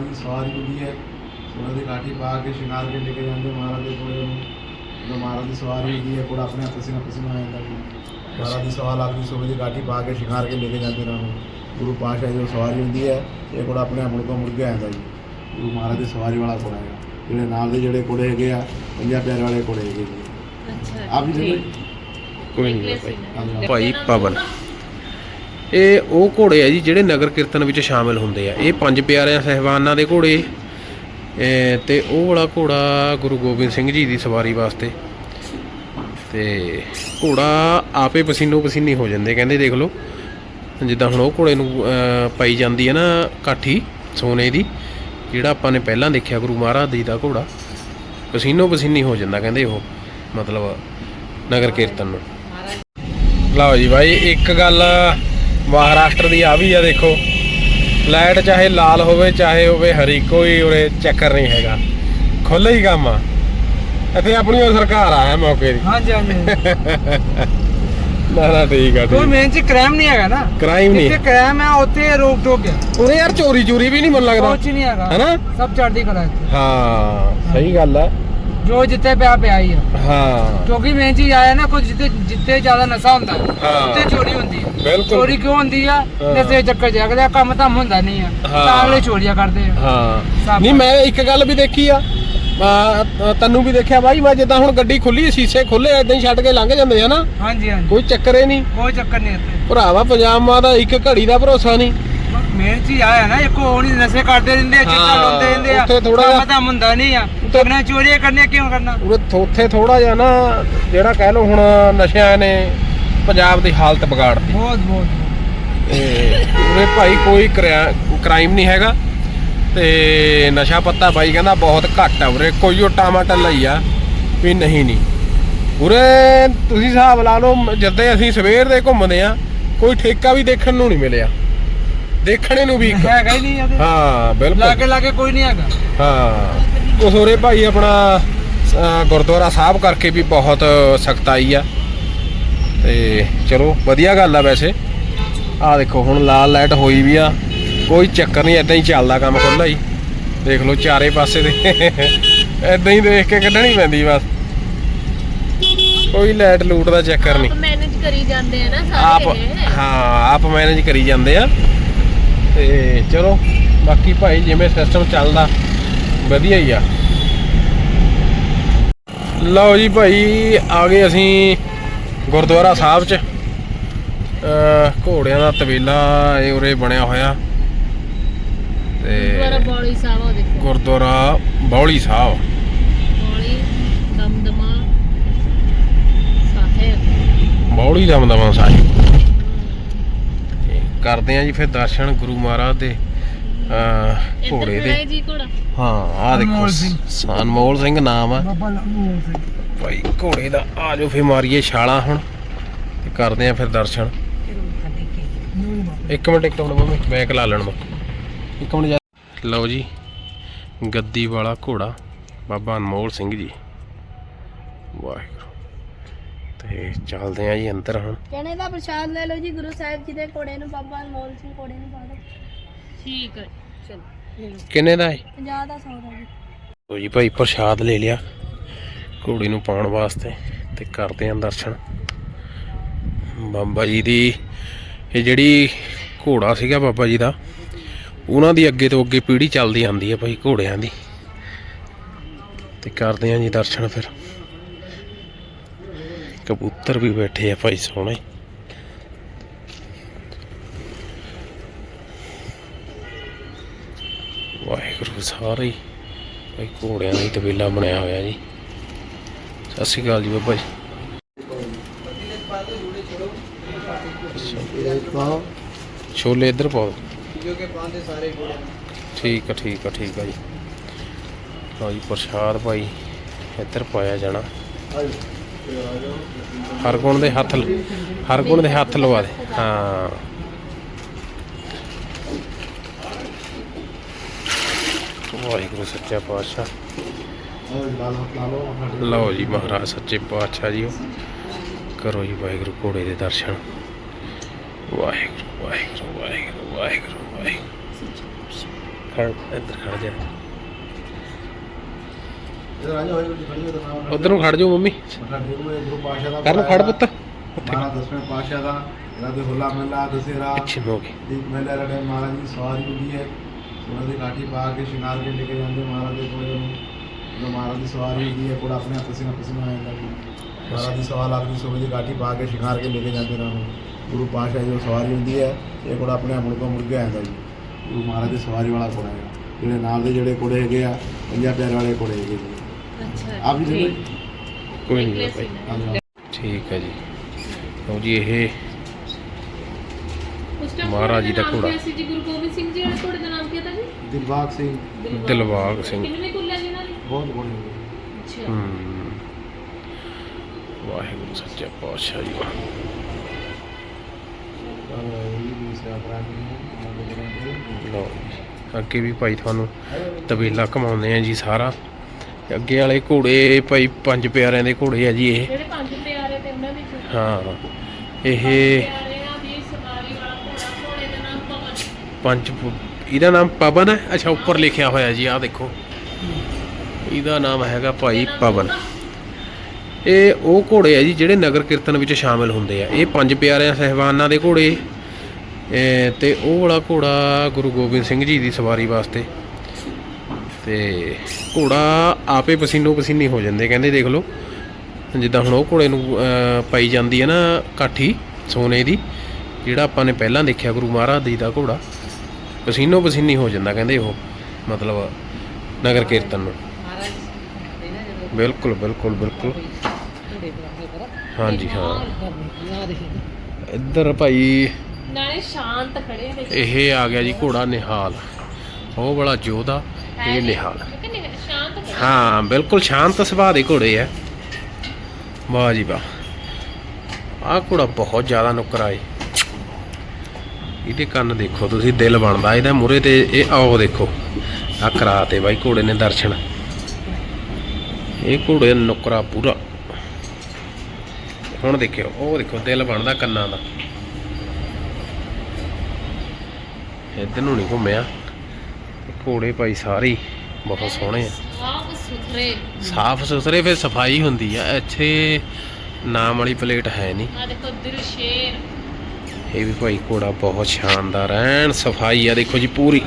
ਮਹਾਰਾਜ ਦੀ ਸਵਾਰੀ ਹੁੰਦੀ ਹੈ। ਉਹਨਾਂ ਦੀ ਕਾਠੀ ਪਾ ਕੇ ਸ਼ਿੰਗਾਰ ਕੇ ਲੈ ਕੇ ਜਾਂਦੇ ਮਹਾਰਾਜ ਦੇ ਕੋਲੇ ਜਦੋਂ ਮਹਾਰਾਜ ਦੀ ਸਵਾਰੀ ਹੁੰਦੀ ਹੈ ਕੋੜਾ ਆਪਣੇ ਆਪ ਪਸੀਨਾ ਪਸੀਨਾ ਹੋ ਜਾਂਦਾ ਜੀ ਮਹਾਰਾਜ ਦੀ ਸਵਾਰ ਲੱਗਦੀ ਸੋਵੇ ਦੀ ਕਾਠੀ ਪਾ ਕੇ ਸ਼ਿੰਗਾਰ ਕੇ ਲੈ ਕੇ ਜਾਂਦੇ ਇਹਨਾਂ ਨੂੰ ਗੁਰੂ ਦੀ ਜੋ ਸਵਾਰੀ ਹੁੰਦੀ ਹੈ ਇਹ ਕੋੜਾ ਆਪਣੇ ਆਪ ਮੁੜ ਤੋਂ ਮੁੜ ਕੇ ਆਉਂਦਾ ਜੀ। ਗੁਰੂ ਮਹਾਰਾਜ ਦੀ ਸਵਾਰੀ ਵਾਲਾ ਕੋੜਾ ਹੈ। ਜਿਹੜੇ ਨਾਲ ਦੇ ਜਿਹੜੇ ਕੋੜੇ ਹੈਗੇ ਆ ਪੰਜਾਂ ਪਿਆਰੇ ਵਾਲੇ ਕੋੜੇ ਹੈਗੇ ਜੀ ਅੱਛਾ ਆਪ ਜੀ। ਕੋਈ ਨਹੀਂ। ਭਾਈ ਪਵਨ ਇਹ ਉਹ ਘੋੜੇ ਆ ਜੀ ਜਿਹੜੇ ਨਗਰ ਕੀਰਤਨ ਵਿੱਚ ਸ਼ਾਮਿਲ ਹੁੰਦੇ ਆ। ਇਹ ਪੰਜ ਪਿਆਰਿਆਂ ਸਹਿਬਾਨਾਂ ਦੇ ਘੋੜੇ। ਇਹ ਤੇ ਉਹ ਵਾਲਾ ਘੋੜਾ ਗੁਰੂ ਗੋਬਿੰਦ ਸਿੰਘ ਜੀ ਦੀ ਸਵਾਰੀ ਵਾਸਤੇ। ਤੇ ਘੋੜਾ ਆਪੇ ਪਸੀਨੋ ਪਸੀਨੀ ਹੋ ਜਾਂਦੇ, ਕਹਿੰਦੇ ਦੇਖ ਲਓ। ਜਿੱਦਾਂ ਹੁਣ ਉਹ ਘੋੜੇ ਨੂੰ ਪਾਈ ਜਾਂਦੀ ਹੈ ਨਾ ਕਾਠੀ ਸੋਨੇ ਦੀ, ਜਿਹੜਾ ਆਪਾਂ ਨੇ ਪਹਿਲਾਂ ਦੇਖਿਆ ਗੁਰੂ ਮਹਾਰਾਜ ਜੀ ਦਾ ਘੋੜਾ। ਪਸੀਨੋ ਪਸੀਨੀ ਹੋ ਜਾਂਦਾ ਕਹਿੰਦੇ ਉਹ, ਮਤਲਬ ਨਗਰ ਕੀਰਤਨ ਨੂੰ। ਲਓ ਜੀ ਭਾਈ ਇੱਕ ਗੱਲ ਮਹਾਰਾਸ਼ਟਰ ਦੀ ਆ ਵੀ ਆ ਦੇਖੋ। ਲਾਈਟ ਚਾਹੇ ਲਾਲ ਹੋਵੇ ਚਾਹੇ ਹੋਵੇ ਹਰੀ ਕੋਈ ਉਰੇ ਚੱਕਰ ਨਹੀਂ ਹੈਗਾ। ਖੁੱਲ੍ਹਾ ਹੀ ਕੰਮ ਆ। ਇੱਥੇ ਆਪਣੀ ਉਹ ਸਰਕਾਰ ਆ ਹੈ ਮੌਕੇ ਦੀ। ਹਾਂਜੀ ਹਾਂਜੀ। ਨਾ ਨਾ ਠੀਕ ਆ ਕੋਈ ਠੀਕ। ਮੇਨ ਚ ਕ੍ਰਾਈਮ ਨਹੀਂ ਹੈਗਾ ਨਾ। ਕ੍ਰਾਈਮ ਜਿੱਥੇ ਨਹੀਂ ਕ੍ਰਾਈਮ ਹੈ ਉੱਥੇ ਰੋਕ ਟੋਕ ਹੈ ਉਰੇ ਯਾਰ ਚੋਰੀ ਚੋਰੀ ਵੀ ਨਹੀਂ ਮਨ ਲੱਗਦਾ। ਕੁਛ ਨਹੀਂ ਹੈਗਾ। ਹੈਨਾ? ਸਭ ਚੜ੍ਹਦੀ ਕਲਾ ਹਾਂ ਸਹੀ ਗੱਲ ਆ। ਜੋ ਜਿੱਥੇ ਪਿਆ ਪਿਆ ਹੀ ਹੈ ਹਾਂ। ਕਿਉਂਕਿ ਮੇਨ ਚੀਜ਼ ਆਇਆ ਨਾ ਕੁਝ ਜਿੱਥੇ ਜਿੱਥੇ ਜ਼ਿਆਦਾ ਨਸ਼ਾ ਹੁੰਦਾ ਹੈ। ਉੱਥੇ ਚੋਰੀ ਹੁੰਦੀ ਹੈ ਬਿਲਕੁਲ। ਚੋਰੀ ਕਿਉਂ ਹੁੰਦੀ ਆ? ਹਾਂ। ਨਸ਼ੇ ਚੱਕਰ ਜਾਗਦਾ ਕੰਮ ਤਾਂ ਹੁੰਦਾ ਨਹੀਂ ਆ। ਹਾਂ। ਤਾਂ ਅਗਲੇ ਚੋਰੀਆਂ ਕਰਦੇ ਆ। ਹਾਂ। ਨਹੀਂ ਮੈਂ ਇੱਕ ਗੱਲ ਵੀ ਦੇਖੀ ਆ। ਆ, ਤੈਨੂੰ ਵੀ ਦੇਖਿਆ ਬਾਈ ਮੈਂ ਜਿੱਦਾਂ ਹੁਣ ਗੱਡੀ ਖੁੱਲੀ ਸ਼ੀਸ਼ੇ ਖੁੱਲੇ ਐਦਾਂ ਹੀ ਛੱਡ ਕੇ ਲੰਘ ਜਾਂਦੇ ਆ ਨਾ। ਹਾਂਜੀ ਹਾਂਜੀ। ਕੋਈ ਚੱਕਰ ਹੀ ਨਹੀਂ। ਕੋਈ ਚੱਕਰ ਨਹੀਂ ਇੱਥੇ। ਭਰਾਵਾ ਪਜਾਮਾ ਦਾ ਇੱਕ ਘੜੀ ਦਾ ਭਰੋਸਾ ਨਹੀਂ। ਮੇਨ ਚੀਜ਼ ਆਇਆ ਨਾ ਇੱਕ ਉਹ ਨਹੀਂ ਨਸ਼ੇ ਕਰਦੇ ਰਹਿੰਦੇ ਆ ਚਿੱਟਾ ਹਾਂ, ਲਾਉਂਦੇ ਰਹਿੰਦੇ ਆ ਉੱਥੇ ਥੋੜ੍ਹਾ ਕੰਮ ਜਿਹਾ- ਤਾਂ ਹੁੰਦਾ ਨਹੀਂ ਆ। ਉੱਥੇ- ਬਿਨਾਂ ਚੋਰੀਆਂ ਕਰਨੀਆਂ ਕਿਉਂ ਕਰਨਾ? ਉਰੇ ਥੋਥੇ ਥੋੜਾ ਜਿਹਾ ਨਾ ਜਿਹੜਾ ਕਹਿ ਲਓ ਹੁਣ ਨਸ਼ਿਆਂ ਨੇ ਪੰਜਾਬ ਦੀ ਹਾਲਤ ਵਿਗਾੜਤੀ। ਬਹੁਤ ਬਹੁਤ। ਤੇ ਉਰੇ ਭਾਈ ਕੋਈ ਕ੍ਰਾਈਮ ਨਹੀਂ ਹੈਗਾ। ਤੇ ਨਸ਼ਾ ਪੱਤਾ ਬਾਈ ਕਹਿੰਦਾ ਬਹੁਤ ਘੱਟ ਆ ਉਰੇ ਕੋਈ ਉਹ ਟਮਾਟਰ ਲਈ ਆ ਵੀ ਨਹੀਂ ਨਹੀਂ। ਉਰੇ ਤੁਸੀਂ ਹਿਸਾਬ ਲਾ ਲਓ ਮ- ਜਦੇ ਅਸੀਂ ਸਵੇਰ ਦੇ ਘੁੰਮਦੇ ਆ ਕੋਈ ਠੇਕਾ ਵੀ ਦੇਖਣ ਨੂੰ ਨਹੀਂ ਮਿਲਿਆ। ਦੇਖਣੇ ਨੂੰ ਵੀ ਇੱਕ। ਹੈਗਾ ਹੀ ਨਹੀਂ ਇਹਦੇ ਹਾਂ ਬਿਲਕੁਲ। ਲਾਗੇ ਲਾਗੇ ਕੋਈ ਨਹੀਂ ਹੈਗਾ। ਹਾਂ। ਉਸ ਉਰੇ ਭਾਈ ਆਪਣਾ ਗੁਰਦੁਆਰਾ ਸਾਹਿਬ ਕਰਕੇ ਵੀ ਬਹੁਤ ਸਖਤਾਈ ਆ। ਤੇ ਚਲੋ ਵਧੀਆ ਗੱਲ ਆ ਵੈਸੇ। ਆ ਦੇਖੋ ਹੁਣ ਲਾਲ ਲਾਈਟ ਹੋਈ ਵੀ ਆ। ਕੋਈ ਚੱਕਰ ਨਹੀਂ ਐਦਾਂ ਹੀ ਚੱਲਦਾ ਕੰਮ ਖੁੱਲਾ ਹੀ। ਦੇਖ ਲਓ ਚਾਰੇ ਪਾਸੇ ਦੇ। ਐਦਾਂ ਹੀ ਦੇਖ ਕੇ ਕੱਢਣੀ ਪੈਂਦੀ ਬਸ। ਕੋਈ ਲਾਈਟ ਲੂਟ ਦਾ ਚੱਕਰ ਨਹੀਂ। ਆਪ ਮੈਨੇਜ ਕਰੀ ਜਾਂਦੇ ਆ ਨਾ ਆਪ ਸਾਰੇ। ਇਹ। ਹਾਂ ਆਪ ਮੈਨੇਜ ਕਰੀ ਜਾਂਦੇ ਆ। ਤੇ ਚਲੋ ਬਾਕੀ ਭਾਈ ਜਿਵੇਂ ਸਿਸਟਮ ਚੱਲਦਾ ਵਧੀਆ ਹੀ ਆ। ਲਓ ਜੀ ਭਾਈ ਆ ਗਏ ਅਸੀਂ ਗੁਰਦੁਆਰਾ ਸਾਹਿਬ ਚ। ਘੋੜਿਆਂ ਦਾ ਤਵੇਲਾ ਇਹ ਉਰੇ ਬਣਿਆ ਹੋਇਆ। ਗੁਰਦੁਆਰਾ ਤੇ ਬੌਲੀ ਸਾਹਿਬ ਉਹ ਦੇਖੋ। ਗੁਰਦੁਆਰਾ ਬੌਲੀ ਸਾਹਿਬ। ਬੌਲੀ ਦਮਦਮਾ ਸਾਹਿਬ ਬੌਲੀ ਦਮਦਮਾ ਸਾਹਿਬ। ਕਰਦੇ ਆ ਜੀ ਫਿਰ ਦਰਸ਼ਨ ਗੁਰੂ ਮਹਾਰਾਜ ਦੇ ਘੋੜੇ ਦੇ। ਜੀ ਘੋੜਾ? ਹਾਂ ਆ ਦੇਖੋ ਅਨਮੋਲ ਸਿੰਘ। ਨਾਮ ਆ। ਬਾਬਾ ਲੰਮੂ ਸਿੰਘ। ਭਾਈ ਘੋੜੇ ਦਾ ਆ ਜਾਓ ਫੇ ਮਾਰੀਏ ਛਾਲਾਂ ਹੁਣ ਤੇ ਕਰਦੇ ਆ ਫਿਰ ਦਰਸ਼ਨ। ਇੱਕ ਮਿੰਟ ਇੱਕ ਮਿੰਟ ਮੰਮੀ ਬੈਕ ਲਾ ਲੈਣ ਇੱਕ ਮਿੰਟ ਜਾ- ਲਓ ਜੀ ਗੱਦੀ ਵਾਲਾ ਘੋੜਾ ਬਾਬਾ ਅਨਮੋਲ ਸਿੰਘ ਜੀ। ਵਾਹਿਗੁਰੂ। ਤੇ ਚੱਲਦੇ ਆ ਜੀ ਅੰਦਰ ਹੁਣ। ਚਣੇ ਦਾ ਪ੍ਰਸ਼ਾਦ ਲੈ ਲਓ ਜੀ ਗੁਰੂ ਸਾਹਿਬ ਜੀ ਦੇ ਕੋੜੇ ਨੂੰ ਬਾਬਾ ਅਨਮੋਲ ਸਿੰਘ ਕੋੜੇ ਨੂੰ ਪਾ ਦਿਓ। ਠੀਕ ਹੈ ਚਲੋ। ਕਿੰਨੇ ਦਾ ਹੈ 50 ਦਾ 100 ਦਾ ਜੀ। ਲਓ ਜੀ ਭਾਈ ਪ੍ਰਸ਼ਾਦ ਲੈ ਲਿਆ ਘੋੜੀ ਨੂੰ ਪਾਉਣ ਵਾਸਤੇ ਤੇ ਕਰਦੇ ਆਂ ਦਰਸ਼ਨ। ਬਾਬਾ ਜੀ ਦੀ ਇਹ ਜਿਹੜੀ ਘੋੜਾ ਸੀਗਾ ਬਾਬਾ ਜੀ ਦਾ ਉਹਨਾਂ ਦੀ ਅੱਗੇ ਤੋਂ ਅੱਗੇ ਪੀੜ੍ਹੀ ਚੱਲਦੀ ਆਂਦੀ ਹੈ ਭਾਈ ਘੋੜਿਆਂ ਦੀ। ਤੇ ਕਰਦੇ ਆਂ ਜੀ ਦਰਸ਼ਨ ਫਿਰ। ਕਬੂਤਰ ਵੀ ਬੈਠੇ ਆ ਭਾਈ ਸੋਹਣੇ ਵਾਹਿਗੁਰੂ ਸਾਰੇ ਹੀ ਭਾਈ ਘੋੜਿਆਂ ਦਾ ਹੀ ਤਬੇਲਾ ਬਣਿਆ ਹੋਇਆ ਜੀ ਸਤਿ ਸ਼੍ਰੀ ਅਕਾਲ ਜੀ ਬਾਬਾ ਜੀ ਇਹ ਪਾਓ ਛੋਲੇ ਇੱਧਰ ਪਾਓ ਜੋ ਕਿ ਪਾਉਂਦੇ ਸਾਰੇ ਕੋੜੇ ਠੀਕ ਆ ਠੀਕ ਆ ਠੀਕ ਆ ਜੀ ਲਓ ਜੀ ਪ੍ਰਸ਼ਾਦ ਭਾਈ ਇੱਧਰ ਪਾਇਆ ਜਾਣਾ ਹਰ ਗੁਣ ਦੇ ਹੱਥ ਹਰ ਗੁਣ ਦੇ ਹੱਥ ਲਵਾ ਦੇ। ਹਾਂ। ਵਾਹਿਗੁਰੂ ਸੱਚਾ ਪਾਤਸ਼ਾਹ। ਲਓ ਜੀ ਮਹਾਰਾਜ ਸੱਚੇ ਪਾਤਸ਼ਾਹ ਜੀਓ। ਕਰੋ ਜੀ ਵਾਹਿਗੁਰੂ ਘੋੜੇ ਦੇ ਦਰਸ਼ਨ। ਵਾਹਿਗੁਰੂ ਵਾਹਿਗੁਰੂ ਵਾਹਿਗੁਰੂ ਵਾਹਿਗੁਰੂ ਵਾਹਿਗੁਰੂ। ਖੜ, ਇੱਧਰ ਖੜ ਜਾ। ਇਧਰ ਆ ਜਾਓ ਹੋਏ ਜੀ ਖੜੀ ਹੋ ਤਾਂ ਮੈਂ ਉਧਰ ਨੂੰ ਖੜ ਜਾਓ ਮੰਮੀ। ਗੁਰੂ ਪਾਸ਼ਾ ਦਾ ਕਰਨ ਖੜ ਪੁੱਤ। ਮਹਾਰਾਜ ਦਸਵੇਂ ਪਾਸ਼ਾ ਦਾ ਇਹਨਾਂ ਦੇ ਹੋਲਾ ਮਹੱਲਾ ਦਸੇਰਾ। ਪਿੱਛੇ ਨੂੰ ਹੋ ਗਏ ਦੀਪ ਮਹਿਲਾ ਰੜੇ ਮਹਾਰਾਜ ਦੀ ਸਵਾਰੀ ਹੁੰਦੀ ਹੈ। ਉਹਨਾਂ ਦੀ ਕਾਠੀ ਪਾ ਕੇ ਸ਼ਿੰਗਾਰ ਕੇ ਲੈ ਕੇ ਜਾਂਦੇ ਮਹਾਰਾਜ ਦੇ ਕੋਲੇ। ਨੂੰ ਜਦੋਂ ਮਹਾਰਾਜ ਦੀ ਸਵਾਰੀ ਹੁੰਦੀ ਹੈ ਕੋੜਾ ਆਪਣੇ ਆਪ ਪਸੀਨਾ ਪਸੀਨਾ ਹੋ ਜਾਂਦਾ ਜੀ ਮਹਾਰਾਜ ਦੀ ਸਵਾਰ ਆਪਣੀ ਦੀ ਕਾਠੀ ਪਾ ਕੇ ਸ਼ਿੰਗਾਰ ਕੇ ਲੈ ਕੇ ਜਾਂਦੇ ਇਹਨਾਂ ਨੂੰ ਗੁਰੂ ਪਾਸ਼ਾ ਜੋ ਸਵਾਰੀ ਹੁੰਦੀ ਹੈ ਇਹ ਕੋੜਾ ਆਪਣੇ ਆਪ ਮੁੜ ਮੁੜ ਕੇ ਆ ਜਾਂਦਾ ਜੀ। ਗੁਰੂ ਮਹਾਰਾਜ ਦੀ ਸਵਾਰੀ ਵਾਲਾ ਕੋੜਾ ਹੈ। ਜਿਹੜੇ ਨਾਲ ਦੇ ਜਿਹੜੇ ਕੋੜੇ ਹੈਗੇ ਆ ਪੰਜਾਂ ਪਿਆਰ ਵਾਲੇ ਕੋੜੇ ਹੈਗੇ ਜੀ। ਅੱਛਾ ਆਪ ਜੀ ਦੇਖੋ ਜੀ। ਕੋਈ ਨਹੀਂ Necklace ਭਾਈ ਹੀ ਆ ਜਾਓ। ਠੀਕ ਹੈ ਜੀ। ਲਓ ਜੀ ਇਹ ਉਸ time ਮਹਾਰਾਜ ਜੀ ਦਾ ਨਾਮ ਘੋੜਾ। ਸੀ ਜੀ ਗੁਰੂ ਗੋਬਿੰਦ ਸਿੰਘ ਜੀ ਵਾਲੇ? ਘੋੜੇ ਦਾ ਨਾਮ ਕੀ ਤਾਂ ਜੀ ਦਿਲਬਾਗ ਸਿੰਘ। ਦਿਲਬਾਗ ਸਿੰਘ। ਕਿੰਨੇ ਕੁੱਲੇ ਜੀ ਨਾਲ ਬਹੁਤ ਹੈਗੇ ਅੱਛਾ। ਹਮ। ਵਾਹਿਗੁਰੂ ਸੱਚਾ ਪਾਤਸ਼ਾਹ ਜੀ ਲਓ ਜੀ ਅੱਗੇ ਵੀ ਭਾਈ ਤੁਹਾਨੂੰ ਤਬੇਲਾ ਘਮਾਉਂਦੇ ਆ ਜੀ ਸਾਰਾ। ਤੇ ਅੱਗੇ ਵਾਲੇ ਘੋੜੇ ਭਾਈ ਪੰਜ ਪਿਆਰਿਆਂ ਦੇ ਘੋੜੇ ਆ ਜੀ ਇਹ। ਜਿਹੜੇ ਪੰਜ ਪਿਆਰੇ ਤੇ ਉਹਨਾਂ ਵਿੱਚ ਹਾਂ ਇਹ ਪਿਆਰਿਆਂ ਦੀ ਸਵਾਰੀ ਵਾਲਾ ਘੋੜਾ ਘੋੜੇ ਦਾ ਨਾਮ ਪਵਨ। ਪੰਜ ਪ- ਇਹਦਾ ਨਾਮ ਪਵਨ ਹੈ? ਅੱਛਾ ਉੱਪਰ ਲਿਖਿਆ ਹੋਇਆ ਜੀ ਆਹ ਦੇਖੋ। ਇਹਦਾ ਨਾਮ ਹੈਗਾ ਭਾਈ ਪਵਨ। ਇਹ ਉਹ ਘੋੜੇ ਆ ਜੀ ਜਿਹੜੇ ਨਗਰ ਕੀਰਤਨ ਵਿੱਚ ਸ਼ਾਮਿਲ ਹੁੰਦੇ ਆ। ਇਹ ਪੰਜ ਪਿਆਰਿਆਂ ਸਹਿਬਾਨਾਂ ਦੇ ਘੋੜੇ। ਇਹ ਤੇ ਉਹ ਵਾਲਾ ਘੋੜਾ ਗੁਰੂ ਗੋਬਿੰਦ ਸਿੰਘ ਜੀ ਦੀ ਸਵਾਰੀ ਵਾਸਤੇ। ਤੇ ਘੋੜਾ ਆਪੇ ਪਸੀਨੋ ਪਸੀਨੀ ਹੋ ਜਾਂਦੇ ਕਹਿੰਦੇ ਦੇਖ ਲਓ। ਜਿੱਦਾਂ ਹੁਣ ਉਹ ਘੋੜੇ ਨੂੰ ਪਾਈ ਜਾਂਦੀ ਹੈ ਨਾ ਕਾਠੀ ਸੋਨੇ ਦੀ ਜਿਹੜਾ ਆਪਾਂ ਨੇ ਪਹਿਲਾਂ ਦੇਖਿਆ ਗੁਰੂ ਮਹਾਰਾਜ ਜੀ ਦਾ ਘੋੜਾ ਪਸੀਨੋ ਪਸੀਨੀ ਹੋ ਜਾਂਦਾ ਕਹਿੰਦੇ ਉਹ ਮਤਲਬ ਨਗਰ ਕੀਰਤਨ ਨੂੰ। ਬਿਲਕੁਲ ਬਿਲਕੁਲ ਬਿਲਕੁਲ। ਹਾਂਜੀ ਹਾਂ। ਇੱਧਰ ਭਾਈ ਨਾਲੇ ਸ਼ਾਂਤ ਖੜੇ ਨੇ। ਇਹ ਆ ਗਿਆ ਜੀ ਘੋੜਾ ਨਿਹਾਲ। ਉਹ ਵਾਲਾ ਜੋਧਾ ਇਹ ਨਿਹਾਲ ਹਾਂ ਬਿਲਕੁਲ ਸ਼ਾਂਤ ਸੁਭਾਅ ਦੇ ਘੋੜੇ ਆ। ਵਾਹ ਜੀ ਵਾਹ। ਆਹ ਘੋੜਾ ਬਹੁਤ ਜ਼ਿਆਦਾ ਨੁਕਰਾ ਏ ਇਹਦੇ ਕੰਨ ਦੇਖੋ ਤੁਸੀਂ ਦਿਲ ਬਣਦਾ। ਇਹਦਾ ਮੂਰੇ ਤੇ ਇਹ ਆਓ ਦੇਖੋ। ਆ ਕਰਾਤੇ ਬਾਈ ਘੋੜੇ ਨੇ ਦਰਸ਼ਨ। ਇਹ ਘੋੜੇ ਨੁਕਰਾ ਪੂਰਾ। ਹੁਣ ਦੇਖਿਓ ਉਹ ਦੇਖੋ ਦਿਲ ਬਣਦਾ ਕੰਨਾਂ ਦਾ। ਇੱਧਰ ਨੂੰ ਨਹੀਂ ਘੁੰਮਿਆ। ਘੋੜੇ ਭਾਈ ਸਾਰੇ ਬਹੁਤ ਸੋਹਣੇ ਆ। ਸਾਫ਼ ਸੁਥਰੇ। ਸਾਫ਼ ਸੁਥਰੇ ਫਿਰ ਸਫ਼ਾਈ ਹੁੰਦੀ ਆ ਇੱਥੇ ਨਾਮ ਵਾਲੀ ਪਲੇਟ ਹੈ ਨਹੀਂ। ਆ ਦੇਖੋ ਦਿਲ ਸ਼ੇਰ। ਇਹ ਵੀ ਭਾਈ ਘੋੜਾ ਬਹੁਤ ਸ਼ਾਨਦਾਰ ਐਨ ਸਫ਼ਾਈ ਆ ਦੇਖੋ ਜੀ ਪੂਰੀ।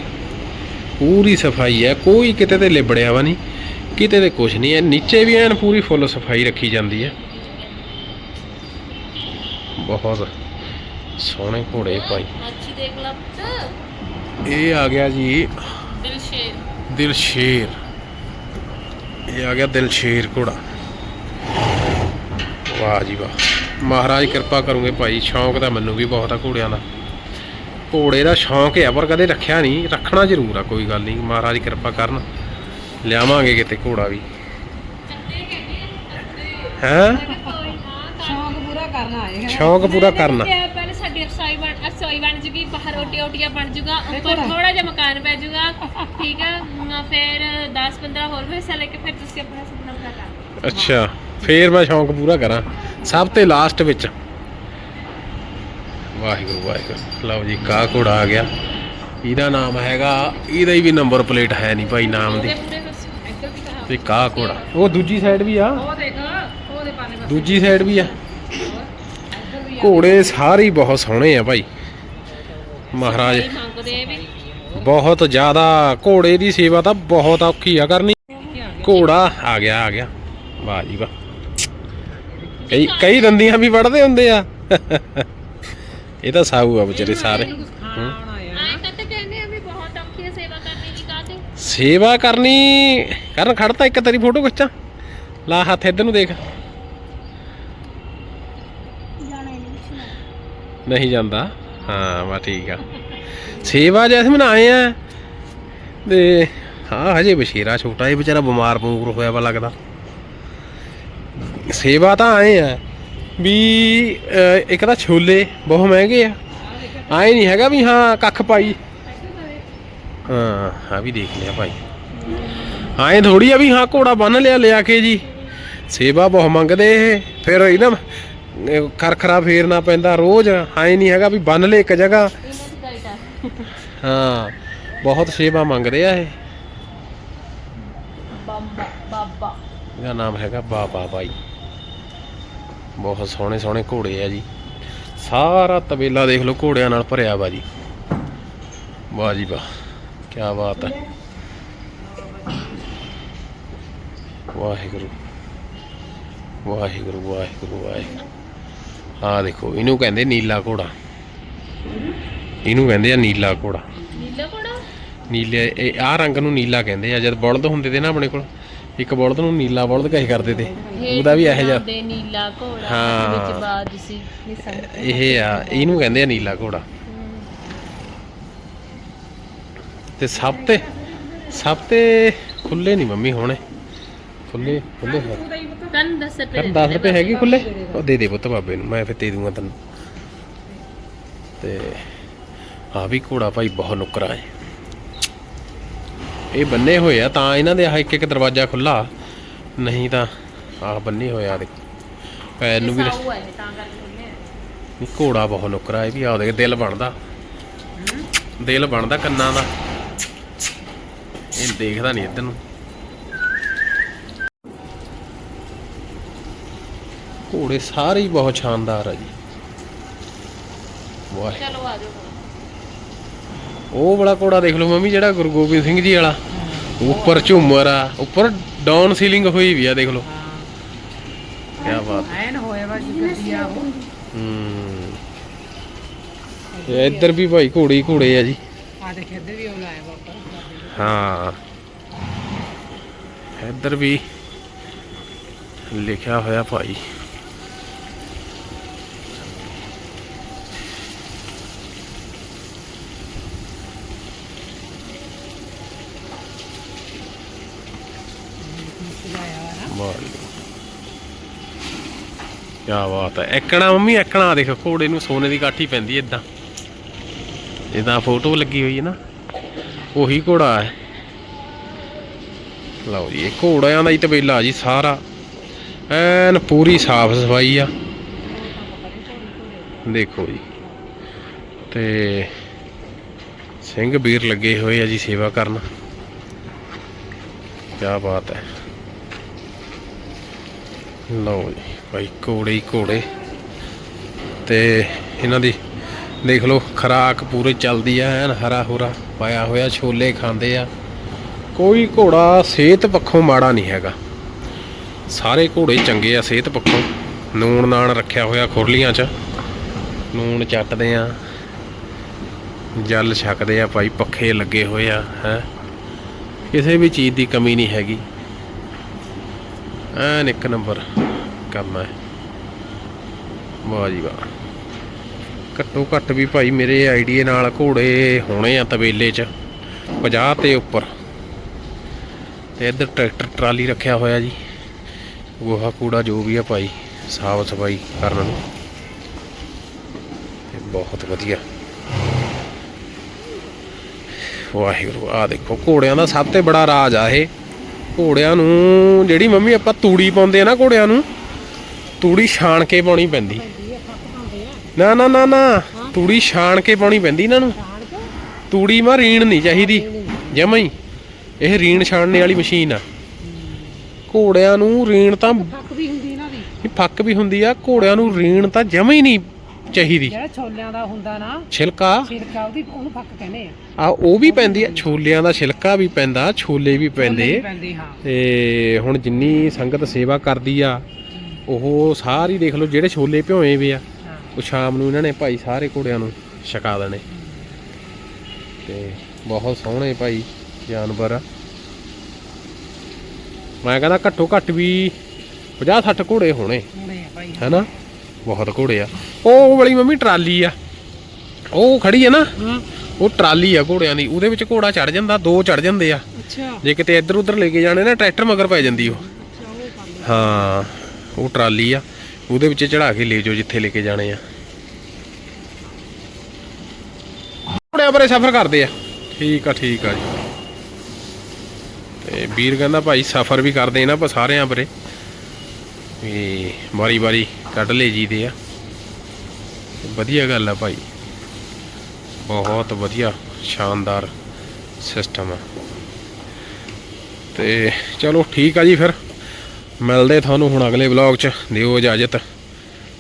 ਪੂਰੀ ਸਫ਼ਾਈ ਹੈ ਕੋਈ ਕਿਤੇ ਤੇ ਲਿਬੜਿਆ ਵਾ ਨਹੀਂ ਕਿਤੇ ਤੇ ਕੁਝ ਨਹੀਂ ਹੈ ਨੀਚੇ ਵੀ ਐਨ ਪੂਰੀ ਫੁੱਲ ਸਫ਼ਾਈ ਰੱਖੀ ਜਾਂਦੀ ਹੈ ਬਹੁਤ ਸੋਹਣੇ ਘੋੜੇ ਭਾਈ। ਅੱਛੀ ਦੇਖ ਇਹ ਆ ਗਿਆ ਜੀ ਦਿਲ ਸ਼ੇਰ ਦਿਲ ਸ਼ੇਰ ਇਹ ਆ ਗਿਆ ਦਿਲ ਸ਼ੇਰ ਘੋੜਾ। ਵਾਹ ਜੀ ਵਾਹ। ਮਹਾਰਾਜ ਕਿਰਪਾ ਕਰੂਗੇ ਭਾਈ ਸ਼ੌਂਕ ਤਾਂ ਮੈਨੂੰ ਵੀ ਬਹੁਤ ਆ ਘੋੜਿਆਂ ਦਾ। ਘੋੜੇ ਦਾ ਸ਼ੌਂਕ ਹੈ ਪਰ ਕਦੇ ਰੱਖਿਆ ਨਹੀਂ। ਰੱਖਣਾ ਜ਼ਰੂਰ ਆ ਕੋਈ ਗੱਲ ਨਹੀਂ। ਮਹਾਰਾਜ ਕਿਰਪਾ ਕਰਨ। ਲਿਆਵਾਂਗੇ ਕਿਤੇ ਘੋੜਾ ਵੀ। ਹੈ? ਸ਼ੌਂਕ ਪੂਰਾ ਕਰਨਾ ਆਏਗਾ ਸ਼ੌਂਕ ਪੂਰਾ ਕਰਨਾ। ਸਾਡੀ ਰਸੋਈ ਬਣ ਰਸੋਈ ਬਣ ਜੂਗੀ ਬਾਹਰ ਰੋਟੀ ਓਟੀਆਂ ਬਣ ਜੂਗਾ ਉੱਪਰ ਥੋੜਾ ਜਿਹਾ ਮਕਾਨ ਪੈ ਜੂਗਾ ਠੀਕ ਹੈ ਮ, ਫਿਰ 10 15 ਹੋਰ ਵੀ ਹਿੱਸਾ ਲੈ ਕੇ ਫਿਰ ਤੁਸੀਂ ਆਪਣਾ ਸੁਪਨਾ ਪੂਰਾ ਕਰ ਲਓ। ਅੱਛਾ ਫੇਰ ਮੈਂ ਸ਼ੌਂਕ ਪੂਰਾ ਕਰਾਂ। ਸਭ ਤੇ ਲਾਸਟ ਵਿੱਚ। ਵਾਹਿਗੁਰੂ ਵਾਹਿਗੁਰੂ। ਲਓ ਜੀ ਕਾ ਘੋੜਾ ਆ ਗਿਆ। ਇਹਦਾ ਨਾਮ ਹੈਗਾ ਇਹਦਾ ਹੀ ਵੀ ਨੰਬਰ ਪਲੇਟ ਹੈ ਨਹੀਂ ਭਾਈ ਨਾਮ ਦੀ। ਉਹਦੇ ਪੂਰੇ ਵੀ ਕਹਾ ਤੇ ਕਾ ਘੋੜਾ? ਉਹ ਦੂਜੀ ਸਾਈਡ ਵੀ ਆ। ਉਹ ਦੇਖ ਉਹਦੇ ਪਾਣੇ ਦੂਜੀ ਸਾਈਡ ਵੀ ਆ। ਘੋੜੇ ਸਾਰੇ ਹੀ ਬਹੁਤ ਸੋਹਣੇ ਆ ਭਾਈ। ਮਹਾਰਾਜ ਬਹੁਤ ਜ਼ਿਆਦਾ ਘੋੜੇ ਦੀ ਸੇਵਾ ਤਾਂ ਬਹੁਤ ਔਖੀ ਆ ਕਰਨੀ। ਘੋੜਾ ਆ ਗਿਆ ਆ ਗਿਆ। ਵਾਹ ਜੀ ਵਾਹ। ਕਈ ਕਈ ਦੰਦੀਆਂ ਵੀ ਵੜਦੇ ਹੁੰਦੇ ਆ। ਇਹ ਤਾਂ ਸਾਊ ਆ ਵਿਚਾਰੇ ਸਾਰੇ। ਹੂੰ। ਆਏ ਕਹਤੇ ਕਹਿੰਦੇ ਆ ਵੀ ਬਹੁਤ ਔਖੀ ਹੈ ਸੇਵਾ ਕਰਨੀ ਦੀ ਕਾਤੇ ਸੇਵਾ ਕਰਨੀ ਕਰਨ ਖੜਤਾ ਇੱਕ ਤੇਰੀ ਫੋਟੋ ਖਿੱਚਾਂ। ਲਾ ਹੱਥ ਇੱਧਰ ਨੂੰ ਦੇਖ ਜਾਣਾ ਹੀ ਨਹੀਂ ਪੁੱਛਣਾ ਨਹੀਂ ਜਾਂਦਾ। ਹਾਂ ਵਾ ਠੀਕ ਆ। ਸੇਵਾ ਜੈਸਮਨ ਆਏ ਆ, ਤੇ ਹਾਂ ਹਜੇ ਬਸ਼ੀਰਾ ਛੋਟਾ ਇਹ ਵਿਚਾਰਾ ਬਿਮਾਰ ਬਮੂਰ ਹੋਇਆ ਵਾ ਲੱਗਦਾ। ਸੇਵਾ ਤਾਂ ਆਏ ਆ ਵੀ ਇੱਕ ਤਾਂ ਛੋਲੇ ਬਹੁਤ ਮਹਿੰਗੇ ਆ। ਆਏ ਨਹੀਂ ਹੈਗਾ ਵੀ ਹਾਂ ਕੱਖ ਪਾਈ। ਹਾਂ ਆ ਵੀ ਦੇਖ ਲਿਆ ਭਾਈ। ਆਏ ਥੋੜੀ ਆ ਵੀ ਹਾਂ ਘੋੜਾ ਬੰਨ ਲਿਆ ਲਿਆ ਕੇ ਜੀ। ਸੇਵਾ ਬਹੁਤ ਮੰਗਦੇ ਇਹ। ਫਿਰ ਇਹਨਾਂ ਅਹ ਖਰਖਰਾ ਫੇਰਨਾ ਪੈਂਦਾ ਰੋਜ਼ ਆਏ ਨਹੀਂ ਹੈਗਾ ਵੀ ਬੰਨ ਲੈ ਇੱਕ ਜਗ੍ਹਾ। ਹਾਂ ਬਹੁਤ ਸੇਵਾ ਮੰਗਦੇ ਆ ਇਹ। ਬਾਬਾ ਬਾਬਾ। ਇਹਦਾ ਨਾਮ ਹੈਗਾ ਬਾਬਾ ਬਾਈ। ਬਹੁਤ ਸੋਹਣੇ ਸੋਹਣੇ ਘੋੜੇ ਆ ਜੀ। ਸਾਰਾ ਤਬੇਲਾ ਦੇਖ ਲਓ ਘੋੜਿਆਂ ਨਾਲ ਭਰਿਆ ਵਾ ਜੀ। ਵਾਹ ਜੀ ਵਾਹ ਕੀ ਬਾਤ ਹੈ ਵਾਹਿਗੁਰੂ। ਵਾਹਿਗੁਰੂ ਵਾਹਿਗੁਰੂ ਵਾਹਿਗੁਰੂ। ਹਾਂ ਦੇਖੋ ਇਹਨੂੰ ਕਹਿੰਦੇ ਨੀਲਾ ਘੋੜਾ। ਇਹਨੂੰ ਕਹਿੰਦੇ ਆ ਨੀਲਾ ਘੋੜਾ। ਨੀਲਾ ਕੋੜਾ ਨੀਲੇ ਇਹ ਆਹ ਰੰਗ ਨੂੰ ਨੀਲਾ ਕਹਿੰਦੇ ਆ। ਜਦ ਬਲਦ ਹੁੰਦੇ ਤੇ ਨਾ ਆਪਣੇ ਕੋਲ ਇੱਕ ਬਲਦ ਨੂੰ ਨੀਲਾ ਬਲਦ ਕਹੇ ਕਰਦੇ ਤੇ। ਉਹਦਾ ਵੀ ਇਹੋ ਜਿਹਾ ਦੇ ਨੀਲਾ ਘੋੜਾ ਹਾਂ। ਵਿੱਚ ਬਾਜ ਸੀ। ਨਿਸੰਗ ਇਹ ਆ ਇਹਨੂੰ ਕਹਿੰਦੇ ਆ ਨੀਲਾ ਘੋੜਾ। ਤੇ ਸਭ ਤੇ ਸਭ ਤੇ ਖੁੱਲੇ ਨਹੀਂ ਮੰਮੀ ਹੋਣੇ। ਖੁੱਲੇ ਖੁੱਲੇ ਹੈ। ਤਨ 10 ਰੁਪਏ ਕਰ 10 ਰੁਪਏ ਹੈਗੇ ਖੁੱਲੇ ਉਹ ਦੇ ਦੇ ਪੁੱਤ ਬਾਬੇ ਨੂੰ ਮੈਂ ਫਿਰ ਦੇ ਦੂੰਗਾ ਤੈਨੂੰ। ਤੇ ਆ ਵੀ ਘੋੜਾ ਭਾਈ ਬਹੁਤ ਨੁਕਰਾ ਹੈ ਇਹ ਬੰਨੇ ਹੋਏ ਆ ਤਾਂ ਇਹਨਾਂ ਦੇ ਆਹ ਇੱਕ ਇੱਕ ਦਰਵਾਜ਼ਾ ਖੁੱਲਾ ਨਹੀਂ ਤਾਂ ਆਹ ਬੰਨੇ ਹੋਏ ਆ ਦੇਖ। ਪੈਰ ਨੂੰ ਵੀ ਆ ਨਹੀਂ, ਘੋੜਾ ਬਹੁਤ ਨੁਕਰਾ ਇਹ ਵੀ ਆ ਦੇਖ ਦਿਲ ਬਣਦਾ। ਦਿਲ ਬਣਦਾ ਕੰਨਾਂ ਦਾ। ਇਹ ਦੇਖਦਾ ਨਹੀਂ ਇੱਧਰ ਨੂੰ। ਘੋੜੇ ਸਾਰੇ ਹੀ ਬਹੁਤ ਸ਼ਾਨਦਾਰ ਆ ਜੀ। ਵਾਹ ਚਲੋ ਆ ਜਾਓ ਉਹ ਵਾਲਾ ਘੋੜਾ ਦੇਖ ਲਓ ਮੰਮੀ ਜਿਹੜਾ ਗੁਰੂ ਗੋਬਿੰਦ ਸਿੰਘ ਜੀ ਵਾਲਾ। ਉੱਪਰ ਝੂਮਰ ਆ ਉੱਪਰ ਡਾਊਨ ਸੀਲਿੰਗ ਹੋਈ ਵੀ ਆ ਦੇਖ ਲਓ। ਕੀ ਬਾਤ। ਐਨ ਹੋਇਆ ਵਾ ਜੀ ਉਹ। ਹੂੰ। ਇੱਧਰ ਵੀ ਭਾਈ ਘੋੜੇ ਹੀ ਘੋੜੇ ਆ ਜੀ। ਆ ਦੇਖ ਇੱਧਰ ਵੀ ਉਹ ਲਾਇਆ ਬਾਬਾ ਹਾਂ। ਇੱਧਰ ਵੀ ਲਿਖਿਆ ਹੋਇਆ ਭਾਈ। ਕੀ ਬਾਤ ਹੈ। ਐਕਣਾ ਮੰਮੀ ਐਕਣਾ ਦੇਖ, ਘੋੜੇ ਨੂੰ ਸੋਨੇ ਦੀ ਕਾਠੀ ਪੈਂਦੀ ਇਦਾਂ ਇਹਦਾ ਫੋਟੋ ਲੱਗੀ ਹੋਈ ਹੈ ਨਾ, ਉਹੀ ਘੋੜਾ ਹੈ। ਲਓ ਜੀ, ਇਹ ਘੋੜਿਆਂ ਦਾ ਹੀ ਤਬੇਲਾ ਜੀ ਸਾਰਾ। ਐਨ ਪੂਰੀ ਸਾਫ਼ ਸਫ਼ਾਈ ਆ। ਦੇਖੋ ਜੀ। ਤੇ ਸਿੰਘ ਵੀਰ ਲੱਗੇ ਹੋਏ ਆ ਜੀ ਸੇਵਾ ਕਰਨ। ਕੀ ਬਾਤ ਹੈ। ਲਓ ਜੀ, ਭਾਈ ਘੋੜੇ ਹੀ ਘੋੜੇ। ਤੇ ਇਹਨਾਂ ਦੀ ਦੇਖ ਲਓ, ਖਰਾਕ ਪੂਰੇ ਚੱਲਦੀ ਆ, ਐਨ ਹਰਾ ਹੁਰਾ ਪਾਇਆ ਹੋਇਆ, ਛੋਲੇ ਖਾਂਦੇ ਆ। ਕੋਈ ਘੋੜਾ ਸਿਹਤ ਪੱਖੋਂ ਮਾੜਾ ਨਹੀਂ ਹੈਗਾ। ਸਾਰੇ ਘੋੜੇ ਚੰਗੇ ਆ ਸਿਹਤ ਪੱਖੋਂ। ਨੂਣ ਨਾਣ ਰੱਖਿਆ ਹੋਇਆ ਖੁਰਲੀਆਂ 'ਚ। ਨੂਣ ਚੱਟਦੇ ਆ। ਜਲ ਛਕਦੇ ਆ, ਭਾਈ ਪੱਖੇ ਲੱਗੇ ਹੋਏ ਆ, ਹੈ। ਕਿਸੇ ਵੀ ਚੀਜ਼ ਦੀ ਕਮੀ ਨਹੀਂ ਹੈਗੀ। ਐਨ ਇੱਕ ਨੰਬਰ ਕੰਮ ਹੈ। ਵਾਹ ਜੀ ਵਾਹ। ਘੱਟੋ ਘੱਟ ਵੀ ਭਾਈ ਮੇਰੇ ਆਈਡੀਏ ਨਾਲ ਘੋੜੇ ਹੋਣੇ ਆ ਤਬੇਲੇ 'ਚ 50 ਤੇ ਉੱਪਰ। ਤੇ ਇੱਧਰ ਟਰੈਕਟਰ ਟਰਾਲੀ ਰੱਖਿਆ ਹੋਇਆ ਜੀ। ਗੋਹਾ ਕੂੜਾ ਜੋ ਵੀ ਆ ਭਾਈ, ਸਾਫ਼ ਸਫ਼ਾਈ ਕਰਨ ਨੂੰ। ਤੇ ਬਹੁਤ ਵਧੀਆ। ਵਾਹਿਗੁਰੂ ਆ ਦੇਖੋ ਘੋੜਿਆਂ ਦਾ ਸਭ ਤੋਂ ਬੜਾ ਰਾਜ ਆ ਇਹ। ਘੋੜਿਆਂ ਨੂੰ ਜਿਹੜੀ ਮੰਮੀ ਆਪਾਂ ਤੂੜੀ ਪਾਉਂਦੇ ਆ ਨਾ ਘੋੜਿਆਂ ਨੂੰ ਤੂੜੀ ਛਾਣ ਕੇ ਪਾਉਣੀ ਪੈਂਦੀ। ਨਾ ਨਾ ਨਾ ਨਾ ਤੂੜੀ ਛਾਣ ਕੇ ਪਾਉਣੀ ਪੈਂਦੀ ਇਹਨਾਂ ਨੂੰ। ਤੂੜੀ ਮਾ ਰੀਣ ਨਹੀਂ ਚਾਹੀਦੀ ਜਮਾਂ ਹੀ। ਇਹ ਰੀਣ ਛਾਣਨੇ ਵਾਲੀ ਮਸ਼ੀਨ ਆ। ਘੋੜਿਆਂ ਨੂੰ ਰੀਣ ਤਾਂ ਫੱਕ ਵੀ ਹੁੰਦੀ ਇਹਨਾਂ ਦੀ। ਇਹ ਫੱਕ ਵੀ ਹੁੰਦੀ ਆ ਘੋੜਿਆਂ ਨੂੰ ਰੀਣ ਤਾਂ ਜਮਾਂ ਹੀ ਨਹੀਂ ਚਾਹੀਦੀ। ਜਿਹੜਾ ਛੋਲਿਆਂ ਦਾ ਹੁੰਦਾ ਨਾ ਛਿਲਕਾ? ਛਿਲਕਾ ਉਹਦੀ ਉਹਨੂੰ ਫੱਕ ਕਹਿੰਦੇ ਆ। ਆ ਉਹ ਵੀ ਪੈਂਦੀ ਆ ਛੋਲਿਆਂ ਦਾ ਛਿਲਕਾ ਵੀ ਪੈਂਦਾ ਛੋਲੇ ਵੀ ਪੈਂਦੇ। ਪੈਂਦੇ ਹਾਂ। ਤੇ ਹੁਣ ਜਿੰਨੀ ਸੰਗਤ ਸੇਵਾ ਕਰਦੀ ਆ ਉਹ ਸਾਰੀ ਦੇਖ ਲਓ ਜਿਹੜੇ ਛੋਲੇ ਭਿਓਏ ਵੇ ਆ ਉਹ ਸ਼ਾਮ ਨੂੰ ਇਹਨਾਂ ਨੇ ਭਾਈ ਸਾਰੇ ਘੋੜਿਆਂ ਨੂੰ ਛਕਾ ਦੇਣੇ। ਤੇ ਬਹੁਤ ਸੋਹਣੇ ਭਾਈ ਜਾਨਵਰ ਆ। ਮੈਂ ਕਹਿੰਦਾ ਘੱਟੋ ਘੱਟ ਵੀ 50 60 ਘੋੜੇ ਹੋਣੇ। ਹੈਨਾ? ਬਹੁਤ ਘੋੜੇ ਆ। ਉਹ ਵਾਲੀ ਮੰਮੀ ਟਰਾਲੀ ਆ। ਉਹ ਖੜੀ ਆ ਨਾ ਉਹ ਟਰਾਲੀ ਆ ਘੋੜਿਆਂ ਦੀ। ਉਹਦੇ ਵਿੱਚ ਘੋੜਾ ਚੜ ਜਾਂਦਾ ਦੋ ਚੜ ਜਾਂਦੇ ਆ। ਅੱਛਾ। ਜੇ ਕਿਤੇ ਇੱਧਰ ਉੱਧਰ ਲੈ ਕੇ ਜਾਣੇ ਨਾ ਟਰੈਕਟਰ ਮਗਰ ਪੈ ਜਾਂਦੀ ਉਹ। ਹਾਂ ਉਹ ਟਰਾਲੀ ਆ। ਉਹਦੇ ਵਿੱਚ ਚੜਾ ਕੇ ਲੈ ਜਾਓ ਜਿੱਥੇ ਲੈ ਕੇ ਜਾਣੇ ਆ। ਘੋੜਿਆਂ ਪਰੇ ਸਫ਼ਰ ਕਰਦੇ ਆ। ਠੀਕ ਆ ਠੀਕ ਆ ਜੀ। ਤੇ ਵੀਰ ਕਹਿੰਦਾ ਭਾਈ ਸਫ਼ਰ ਵੀ ਕਰਦੇ ਇਹਨਾਂ ਆਪਾਂ ਸਾਰਿਆਂ ਪਰੇ ਵੀ ਵਾਰੀ ਵਾਰੀ ਕੱਢ ਲੈ ਜੀਦੇ ਆ। ਵਧੀਆ ਗੱਲ ਆ ਭਾਈ। ਬਹੁਤ ਵਧੀਆ, ਸ਼ਾਨਦਾਰ ਸਿਸਟਮ ਆ। ਤੇ ਚਲੋ ਠੀਕ ਆ ਜੀ ਫਿਰ। ਮਿਲਦੇ ਤੁਹਾਨੂੰ ਹੁਣ ਅਗਲੇ ਵਲੌਗ 'ਚ। ਦਿਓ ਇਜਾਜ਼ਤ।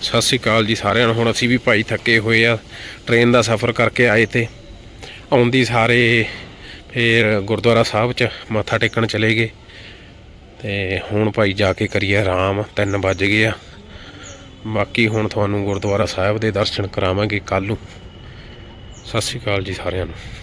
ਸਤਿ ਸ੍ਰੀ ਅਕਾਲ ਜੀ ਸਾਰਿਆਂ ਨੂੰ। ਹੁਣ ਅਸੀਂ ਵੀ ਭਾਈ ਥੱਕੇ ਹੋਏ ਆ। ਟ੍ਰੇਨ ਦਾ ਸਫ਼ਰ ਕਰਕੇ ਆਏ ਤੇ ਆਉਂਦੀ ਸਾਰੇ ਫਿਰ ਗੁਰਦੁਆਰਾ ਸਾਹਿਬ 'ਚ ਮੱਥਾ ਟੇਕਣ ਚਲੇ ਗਏ। ਤੇ ਹੁਣ ਭਾਈ ਜਾ ਕੇ ਕਰੀਏ ਆਰਾਮ 3 ਵੱਜ ਗਏ ਆ। ਬਾਕੀ ਹੁਣ ਤੁਹਾਨੂੰ ਗੁਰਦੁਆਰਾ ਸਾਹਿਬ ਦੇ ਦਰਸ਼ਨ ਕਰਾਵਾਂਗੇ ਕੱਲ੍ਹ ਨੂੰ। ਸਤਿ ਸ੍ਰੀ ਅਕਾਲ ਜੀ ਸਾਰਿਆਂ ਨੂੰ।